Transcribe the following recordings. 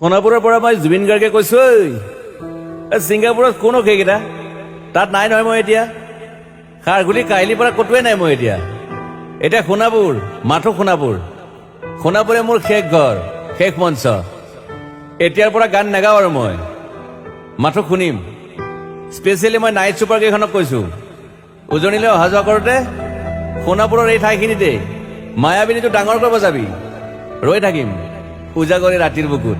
সোণাপুৰৰ পৰা মই জুবিন গাৰ্গে কৈছো এই ছিংগাপুৰত কোনো সেইকেইটা? তাত নাই নহয় মই এতিয়া। খাৰগুলি কাহিলীৰ পৰা ক'তোৱে নাই মই এতিয়া। এতিয়া সোণাপুৰ, মাথো সোণাপুৰ। সোণাপুৰে মোৰ শেষ ঘৰ, শেষ মঞ্চ। এতিয়াৰ পৰা গান নাগাওঁ আৰু মই। মাথো শুনিম। স্পেচিয়েলি মই নাইট ছুপাৰ কেইখনক কৈছো। উজনিলৈ অহা যোৱা কৰোঁতে সোণাপুৰৰ এই ঠাইখিনিতে মায়াবিনীটো ডাঙৰ কৰিব যাবি। ৰৈ থাকিম। পূজা কৰি ৰাতিৰ বুকুত।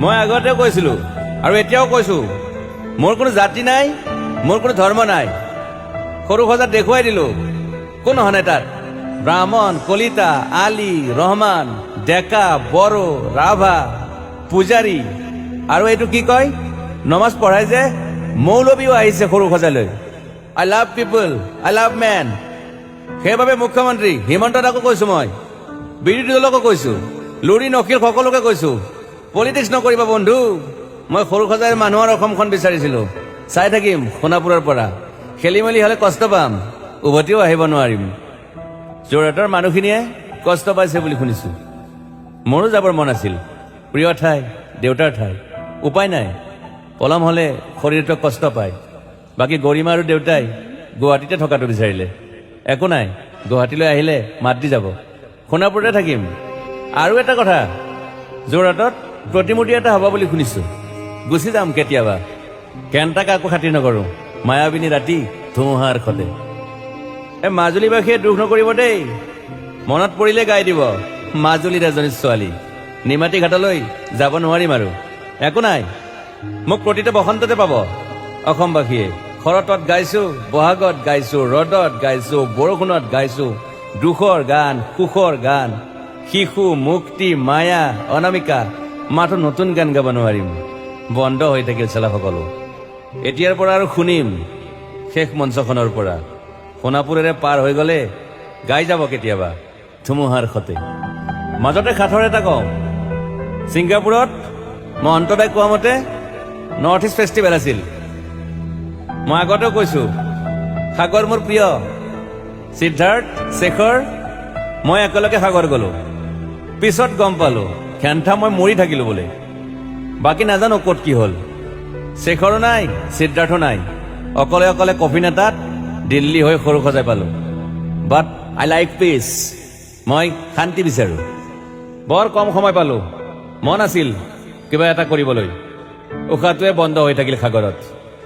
মই আগতেও কৈছিলো আৰু এতিয়াও কৈছো, মোৰ কোনো জাতি নাই, মোৰ কোনো ধৰ্ম নাই। সৰু সজাত দেখুৱাই দিলো, কোন অহা তাত? ব্ৰাহ্মণ, কলিতা, আলি, ৰহমান, ডেকা, বড়ো, ৰাভা, পূজাৰী। আৰু এইটো কি কয়? নমাজ পঢ়াই যে মৌলবীও আহিছে সৰু সজালৈ। I love people, I love men. সেইবাবে মুখ্যমন্ত্ৰী হিমন্ত দাকো কৈছো মই, বিৰোধী দলকো কৈছো, লুৰি নকীল সকলোকে কৈছো। পলিটিক্স নকৰিবা বন্ধু। মই সৰু সজাই মানুহৰ অসমখন বিচাৰিছিলো। চাই থাকিম সোণাপুৰৰ পৰা। খেলি মেলি হলে কষ্ট পাম। উভতিও আহিব নোৱাৰিম। যোৰহাটৰ মানুহখিনিয়ে কষ্ট পাইছে বুলি শুনিছো। মোৰো যাবৰ মন আছিল। প্ৰিয় ঠাই, দেউতাৰ ঠাই। উপায় নাই। পলম হলে শৰীৰটোৱে কষ্ট পায়। বাকী গৰিমা আৰু দেউতাই গুৱাহাটীতে থকাটো বিচাৰিলে। একো নাই, গুৱাহাটীলৈ আহিলে মাত দি যাব। সোণাপুৰতে থাকিম। আৰু এটা কথা যোৰহাটত প্ৰতিমূৰ্তি এটা হ'ব বুলি শুনিছো। গুচি যাম কেতিয়াবা। কেণ্টা কাকো খাতিৰ নকৰোঁ। মায়াবিনী ৰাতি ধুমুহাৰ খতে। এ মাজুলীবাসীয়ে দুখ নকৰিব দেই। মনত পৰিলে গাই দিব মাজুলীৰ এজনী ছোৱালী। নিমাতী ঘাটলৈ যাব নোৱাৰিম আৰু। একো নাই। মোক প্ৰতিটো বসন্ততে পাব। অসমবাসীয়ে। শৰতত গাইছো, বহাগত গাইছো, ৰ'দত গাইছো, বৰষুণত গাইছো, দুখৰ গান, সুখৰ গান। শিশু, মুক্তি, মায়া, অনামিকা মাথো নতুন গান গাব নোৱাৰিম বন্ধ হৈ থাকিল চেলা সকলো। এতিয়াৰ পৰা আৰু শুনিম, শেষ মঞ্চখনৰ পৰা। সোণাপুৰেৰে পাৰ হৈ গ'লে গাই যাব কেতিয়াবা, ধুমুহাৰ সতে। মাজতে সাঁথৰ এটা কওঁ ছিংগাপুৰত মই অন্তদাই কোৱা মতে নৰ্থ ইষ্ট ফেষ্টিভেল আছিল। মই আগতেও কৈছো, সাগৰ মোৰ প্ৰিয়। সিদ্ধাৰ্থ, শেখৰ, মই একেলগে সাগৰ গলো। পিছত গম পালো। খেন্থা মই মৰি থাকিলো বোলে। বাকী নাজানো ক'ত কি হ'ল। শেখৰো নাই সিদ্ধাৰ্থ নাই। অকলে অকলে কফিন এটাত দিল্লী হৈ সৰু সজাই পালো। বাট আই লাইক পিচ মই শান্তি বিচাৰো। বৰ কম সময় পালো। মন আছিল কিবা এটা কৰিবলৈ। উশাহটোৱে বন্ধ হৈ থাকিল সাগৰত।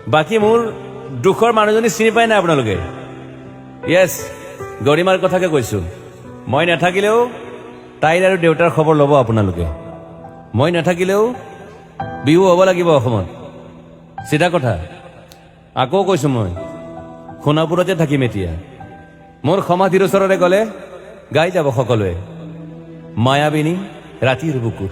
বাকী মোৰ দুখৰ মানুহজনী চিনি পাই নাই আপোনালোকে? য়েছ গৰিমাৰ কথাকে কৈছো। মই নাথাকিলেও তাইৰ আৰু দেউতাৰ খবৰ ল'ব আপোনালোকে। মই নাথাকিলেও বিহু হ'ব লাগিব অসমত। চিধা কথা। আকৌ কৈছোঁ মই, সোণাপুৰতে থাকিম এতিয়া। মোৰ সমাধিৰ ওচৰলৈ গ'লে গাই যাব সকলোৱে। মায়াবিনী, ৰাতিৰ বুকুত।